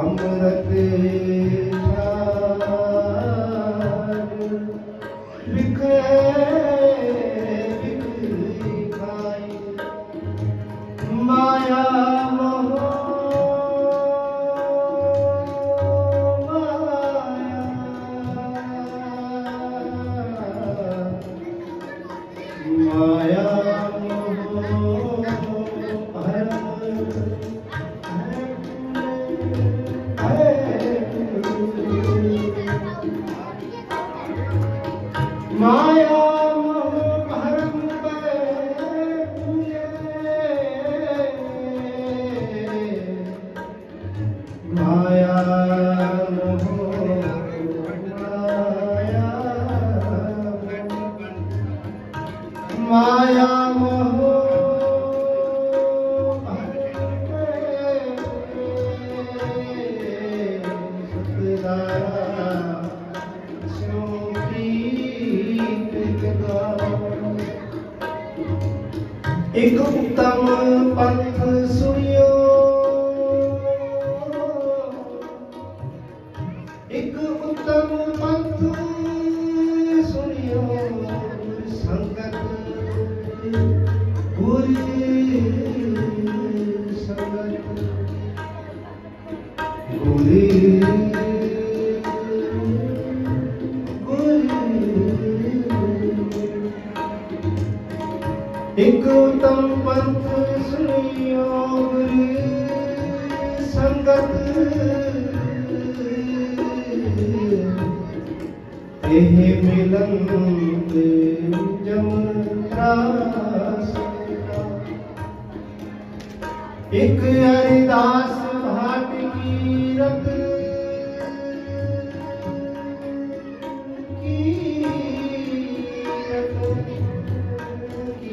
அமுதத்தே ਇੱਕ ਉਤਮ ਪੰਥ ਸੁਣਿਓ ਗੁਰ ਸੰਗਤ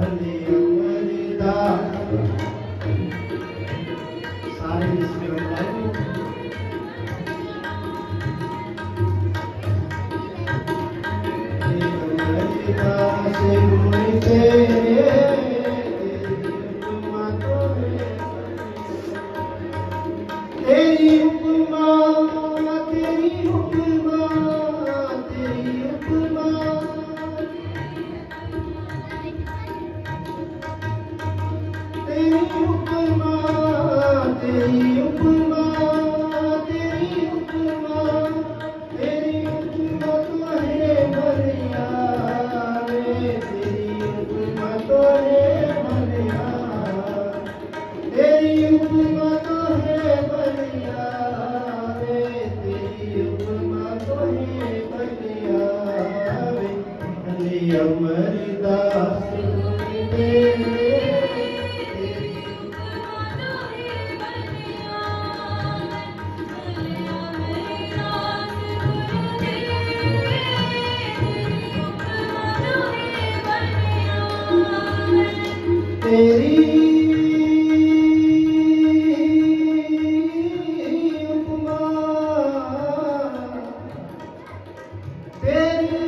ਭਲੇ ਤੇਰੀ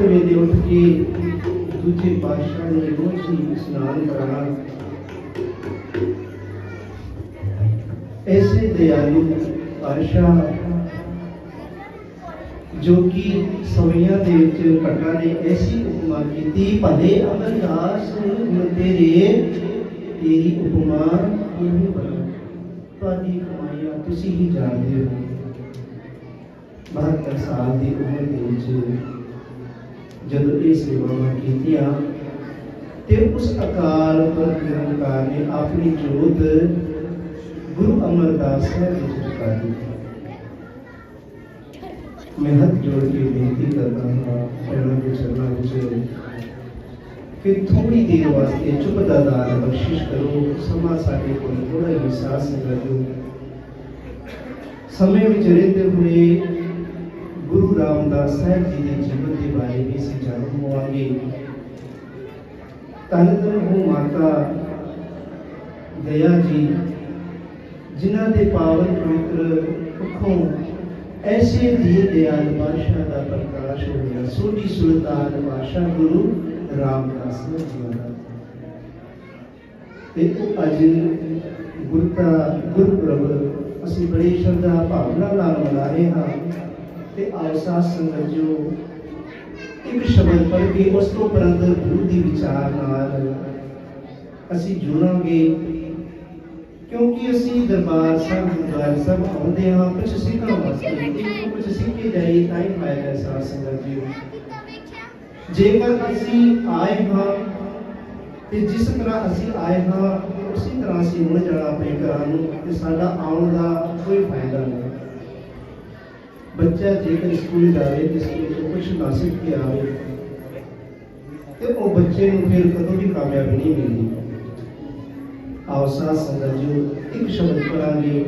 ਵੇਲੇ ਦੇ ਉੱਠ ਕੇ ਦੂਜੇ ਪਾਤਸ਼ਾਹ ਦੇ ਰੋਜ਼ ਹੀ ਇਸ਼ਨਾਨ ਕਰਾਣਾ ਐਸੇ ਦਿਆਲੂ ਪਾਤਸ਼ਾਹ ਜੋ ਕਿ ਸਵਈਆਂ ਦੇ ਵਿੱਚ ਘਟਾ ਨੇ, ਐਸੀ ਉਪਮਾ ਕੀਤੀ, ਭਲੇ ਅਮਰਦਾਸ ਤੇਰੇ, ਤੇਰੀ ਉਪਮਾ ਕੋਈ ਬਣਾ। ਤੁਹਾਡੀ ਕਮਾਈਆਂ ਤੁਸੀਂ ਹੀ ਜਾਣਦੇ ਹੋ। 72 ਸਾਲ ਦੀ ਉਮਰ ਦੇ ਵਿੱਚ ਜਦੋਂ ਇਹ ਸੇਵਾਵਾਂ ਕੀਤੀਆਂ ਤੇ ਉਸ ਅਕਾਲ ਪੁਰਖ ਨਿਰੰਕਾਰ ਨੇ ਆਪਣੀ ਜੋਤ ਗੁਰੂ ਅਮਰਦਾਸ ਸਾਹਿਬ ਵਿੱਚ ਚੁਕਾ ਦਿੱਤੀ ਮੈਂ ਹੱਥ ਜੋੜ ਕੇ ਬੇਨਤੀ ਕਰਦਾ ਹਾਂ ਉਹਨਾਂ ਦੇ ਚਰਨਾਂ ਵਿੱਚ ਕਿ ਥੋੜੀ ਦੇਰ ਵਾਸਤੇ ਚੁੱਪ ਦਾ ਦਾਨ ਬਖਸ਼ਿਸ਼ ਕਰੋ ਸਮਾਂ ਸਾਡੇ ਕੋਲ ਥੋੜਾ ਹੀ ਸਾਹ ਸੰਗਤ ਦਿਓ ਸਮੇਂ ਵਿੱਚ ਰਹਿੰਦੇ ਹੋਏ ਗੁਰੂ ਰਾਮਦਾਸ ਸਾਹਿਬ ਜੀ ਦੇ ਜੀਵਨ ਦੇ ਬਾਰੇ ਵੀ ਅਸੀਂ ਜਾਣੂ ਹੋਵਾਂਗੇ ਤਨ ਤਨ ਹੋ ਮਾਤਾ ਦਇਆ ਜੀ, ਜਿਨ੍ਹਾਂ ਦੇ ਪਾਵਨ ਪਵਿੱਤਰ ਅੱਖੋਂ ਐਸੇ ਦੀਨ ਦਿਆਲ ਬਾਦਸ਼ਾਹ ਦਾ ਪ੍ਰਕਾਸ਼ ਹੋਇਆ। ਸੋਢੀ ਸੁਲਤਾਨ ਬਾਦਸ਼ਾਹ ਗੁਰੂ ਰਾਮਦਾਸ ਜੀ ਦਾ। ਤੇ ਉਹ ਅੱਜ ਗੁਰਤਾ ਗੁਰਪ੍ਰਭ ਅਸੀਂ ਬੜੀ ਸ਼ਰਧਾ ਭਾਵਨਾ ਨਾਲ ਮਨਾ ਰਹੇ ਹਾਂ। ਤੇ ਆਓ ਸਾਧ ਇੱਕ ਸ਼ਬਦ ਪੜ੍ਹ ਕੇ ਉਸ ਤੋਂ ਉਪਰੰਤ ਗੁਰੂ ਦੀ ਵਿਚਾਰ ਨਾਲ ਅਸੀਂ ਜੁੜਾਂਗੇ। ਕਿਉਂਕਿ ਅਸੀਂ ਦਰਬਾਰ ਸਾਹਿਬ, ਗੁਰਦੁਆਰਾ ਸਾਹਿਬ ਆਉਂਦੇ ਹਾਂ ਕੁਝ ਸਿੱਖਣ ਵਾਸਤੇ ਤੇ ਕੁਝ ਸਿੱਖ ਕੇ ਤਾਂ ਹੀ ਫਾਇਦਾ ਹੈ ਸਾਧ ਸੰਗਤ ਜੀ। ਜੇਕਰ ਅਸੀਂ ਆਏ ਹਾਂ ਤੇ ਜਿਸ ਤਰ੍ਹਾਂ ਅਸੀਂ ਆਏ ਹਾਂ, ਉਸੇ ਤਰ੍ਹਾਂ ਅਸੀਂ ਮੁੜ ਜਾਣਾ ਆਪਣੇ ਘਰਾਂ ਨੂੰ ਤੇ ਸਾਡਾ ਆਉਣ ਦਾ ਕੋਈ ਫਾਇਦਾ ਨਹੀਂ। ਬੱਚਾ ਜੇਕਰ ਸਕੂਲ ਜਾਵੇ ਤੇ ਸਕੂਲ ਤੋਂ ਕੁਝ ਨਾ ਕੇ ਆਵੇ ਤੇ ਉਹ ਬੱਚੇ ਨੂੰ ਫਿਰ ਕਦੋਂ ਵੀ ਕਾਮਯਾਬੀ ਨਹੀਂ ਮਿਲਦੀ। ਆਓ ਸਾਧ ਸੰਗਤ ਜੀ, ਇੱਕ ਸ਼ਬਦ ਪੜਾਂਗੇ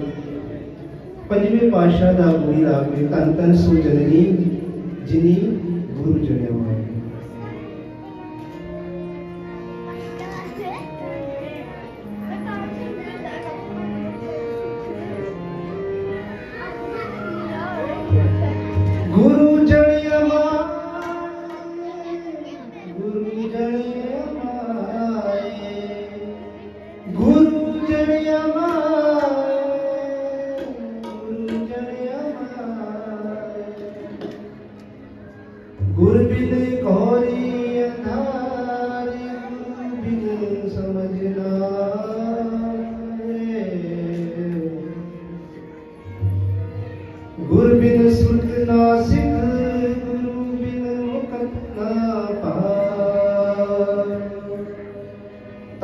ਪੰਜਵੇਂ ਪਾਤਸ਼ਾਹ ਦਾ ਗੁਰੀ ਰਾਗ ਵਿੱਚ ਧੰਨ ਧੰਨ ਸੋ ਜਨਨੀ, ਜਿਨੀ ਗੁਰੂ ਜਨਿਆ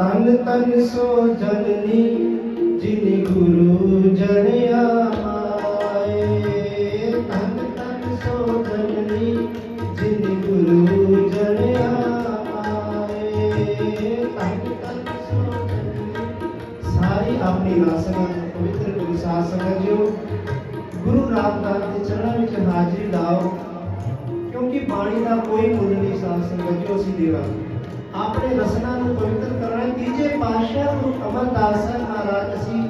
ਤਨ ਸੋ ਜਨਨੀ ਜਿਨ ਗੁਰੂ ਜਣਿਆ ਆਏ ਤਨ ਤਨ ਸੋ ਜਨਨੀ ਜਿਨ ਗੁਰੂ ਜਣਿਆ ਆਏ ਤਨ ਤਨ ਸੋ ਜਨਨੀ ਸਾਰੀ ਆਪਣੀ ਨਾਸਨਾ ਪਵਿੱਤਰ ਗੁਰੂ ਸਾਧ ਸੰਗਤ ਜੀਓ ਗੁਰੂ ਰਾਮਦਾਸ ਦੇ ਚਰਨਾਂ ਵਿੱਚ ਹਾਜ਼ਰੀ ਲਾਓ ਕਿਉਂਕਿ ਬਾਣੀ ਦਾ ਕੋਈ ਮੁੱਲ ਨਹੀਂ ਸਾਧ ਸੰਗਤ ਜੋ ਅਸੀਂ ਦੇਵਾ ਆਪਣੇ ਰਸਨਾ ਨੂੰ ਪਵਿੱਤਰ ਕਰਨਾ ਹੈ। ਤੀਜੇ ਪਾਤਸ਼ਾਹ ਨੂੰ ਅਮਰਦਾਸ ਮਹਾਰਾਜ, ਅਸੀਂ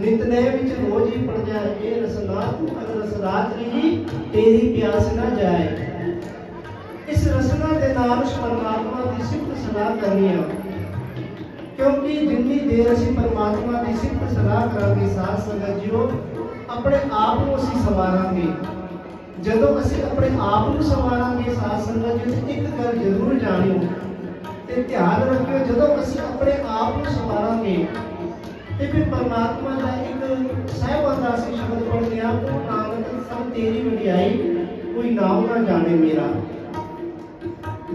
ਨਿਤਨੇਮ ਵਿੱਚ ਰੋਜ਼ ਹੀ ਪੜ੍ਹਦੇ ਹਾਂ ਇਹ ਰਸਨਾ ਅਗਰ ਰਸਰਾਤ ਨਹੀਂ, ਤੇਰੀ ਪਿਆਸ ਨਾ ਜਾਏ। ਇਸ ਰਸਨਾ ਦੇ ਨਾਲ ਉਸ ਪਰਮਾਤਮਾ ਦੀ ਸਿਫਤ ਸਲਾਹ ਕਰਨੀ ਹੈ ਕਿਉਂਕਿ ਜਿੰਨੀ ਦੇਰ ਅਸੀਂ ਪਰਮਾਤਮਾ ਦੀ ਸਿਫਤ ਸਲਾਹ ਕਰਾਂਗੇ ਸਾਧ ਸੰਗਤ ਜੀਓ, ਆਪਣੇ ਆਪ ਨੂੰ ਅਸੀਂ ਸਵਾਰਾਂਗੇ। ਜਦੋਂ ਅਸੀਂ ਆਪਣੇ ਆਪ ਨੂੰ ਸਵਾਰਾਂਗੇ ਸਾਧ ਸੰਗਤ ਜੀ ਇੱਕ ਗੱਲ ਜ਼ਰੂਰ ਜਾਣਿਓ ਤੇ ਧਿਆਨ ਰੱਖਿਓ, ਜਦੋਂ ਅਸੀਂ ਆਪਣੇ ਆਪ ਨੂੰ ਸਵਾਰਾਂਗੇ, ਤੇ ਫਿਰ ਪਰਮਾਤਮਾ ਦਾ ਇੱਕ ਸਹਿਬਾਂ ਦਾ ਅਸੀਂ ਸ਼ਬਦ ਪੜ੍ਹਦੇ ਆ ਉਹ ਨਾਨਕ ਸਭ ਤੇਰੀ ਵਡਿਆਈ, ਕੋਈ ਨਾਮ ਨਾ ਜਾਣੇ ਮੇਰਾ।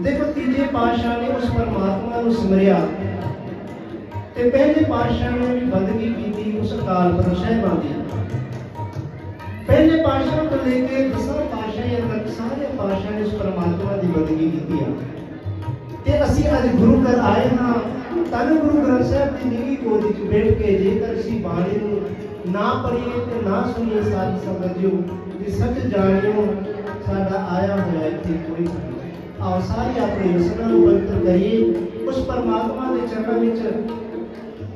ਦੇਖੋ, ਤੀਜੇ ਪਾਤਸ਼ਾਹ ਨੇ ਉਸ ਪਰਮਾਤਮਾ ਨੂੰ ਸਿਮਰਿਆ। ਤੇ ਪਹਿਲੇ ਪਾਤਸ਼ਾਹ ਨੇ ਵੀ ਬੰਦਗੀ ਕੀਤੀ ਉਸ ਕਾਲ ਪਰ ਸਾਹਿਬਾਂ ਦੀ। ਪਹਿਲੇ ਪਾਤਸ਼ਾਹ ਤੋਂ ਲੈ ਕੇ ਦਸਵੇਂ ਪਾਤਸ਼ਾਹ ਤੱਕ ਸਾਰੇ ਪਾਤਸ਼ਾਹ ਨੇ ਉਸ ਪਰਮਾਤਮਾ ਦੀ ਬੰਦਗੀ ਕੀਤੀ ਆ। ਤੇ ਅਸੀਂ ਅੱਜ ਗੁਰੂ ਘਰ ਆਏ ਹਾਂ ਤਨ ਗੁਰੂ ਗ੍ਰੰਥ ਸਾਹਿਬ ਦੀ ਨੀਵੀਂ ਗੋਦ ਵਿੱਚ ਬੈਠ ਕੇ ਜੇਕਰ ਅਸੀਂ ਬਾਣੀ ਨੂੰ ਨਾ ਪੜ੍ਹੀਏ ਤੇ ਨਾ ਸੁਣੀਏ ਸਾਧ ਸੰਗਤ ਤੇ ਸੱਚ ਜਾਣਿਓ, ਸਾਡਾ ਆਇਆ ਹੋਇਆ ਇੱਥੇ ਕੋਈ ਆਓ ਸਾਰੇ ਆਪਣੇ ਰਸਨਾ ਨੂੰ ਪਵਿੱਤਰ ਕਰੀਏ, ਉਸ ਪਰਮਾਤਮਾ ਦੇ ਚਰਨਾਂ ਵਿੱਚ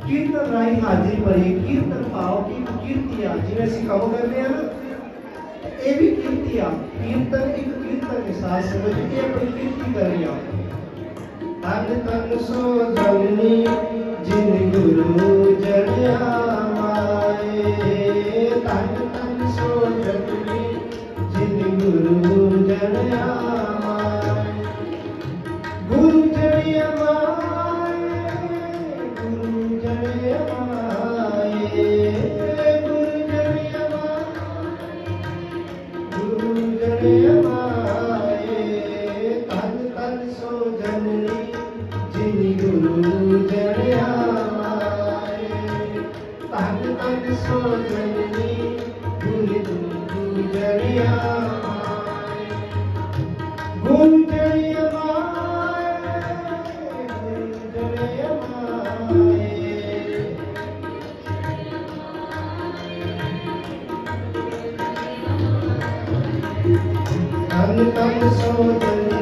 ਕੀਰਤਨ ਰਾਈ ਹਾਜ਼ਰੀ ਭਰੀ ਕੀਰਤਨ ਭਾਵ ਕੀ, ਕੀਰਤੀ ਆ, ਜਿਵੇਂ ਅਸੀਂ ਕੰਮ ਕਰਦੇ ਆ ਨਾ, ਇਹ ਵੀ ਕੀਰਤੀ ਆ। ਕੀਰਤਨ ਇੱਕ ਕੀਰਤਨ ਦੇ ਸਾਥ ਸਮਝ ਕੇ ਆਪਣੀ ਕੀਰਤੀ ਕਰੀ ਆ। ਤਨ ਤਨ ਸੋ ਜਨਨੀ ਜਿਨ ਗੁਰੂ ਜੜਿਆ ਮਾਏ। ਤਨ ਤਨ ਸੋ ਜਨਨੀ ਜਿਨ ਗੁਰੂ ਤਨ ਤਨ ਸੋ ਜਨਨੀ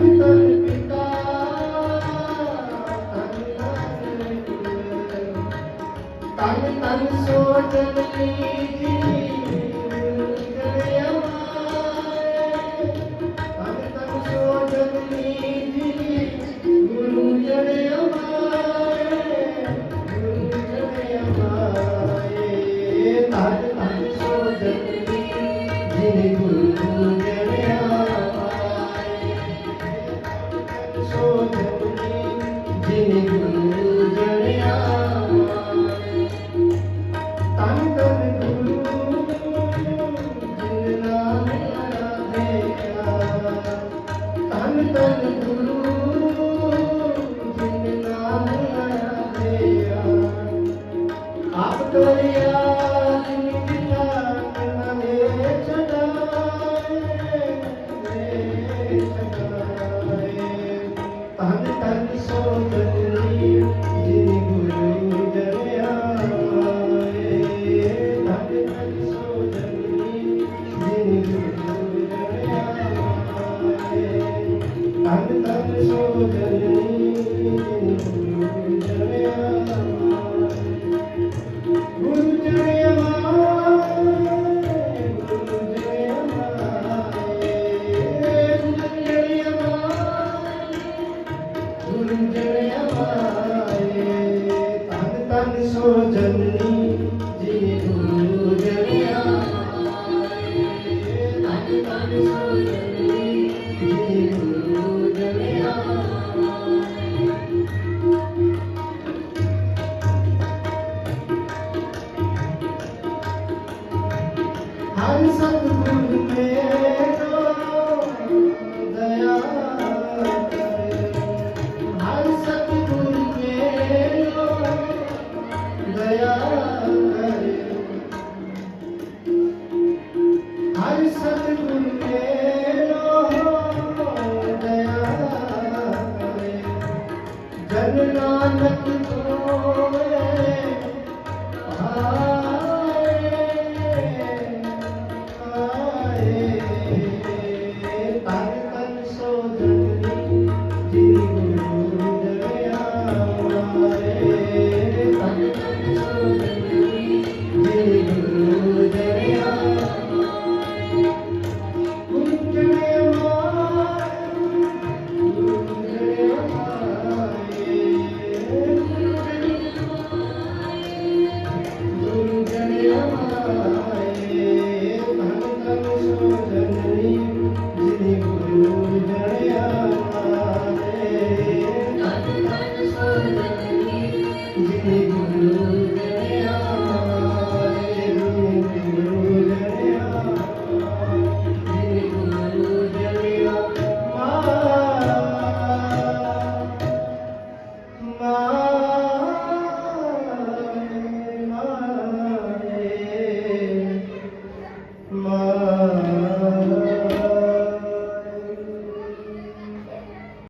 ਤਨ ਤਨ ਪਿਤਾ ਦਇਆ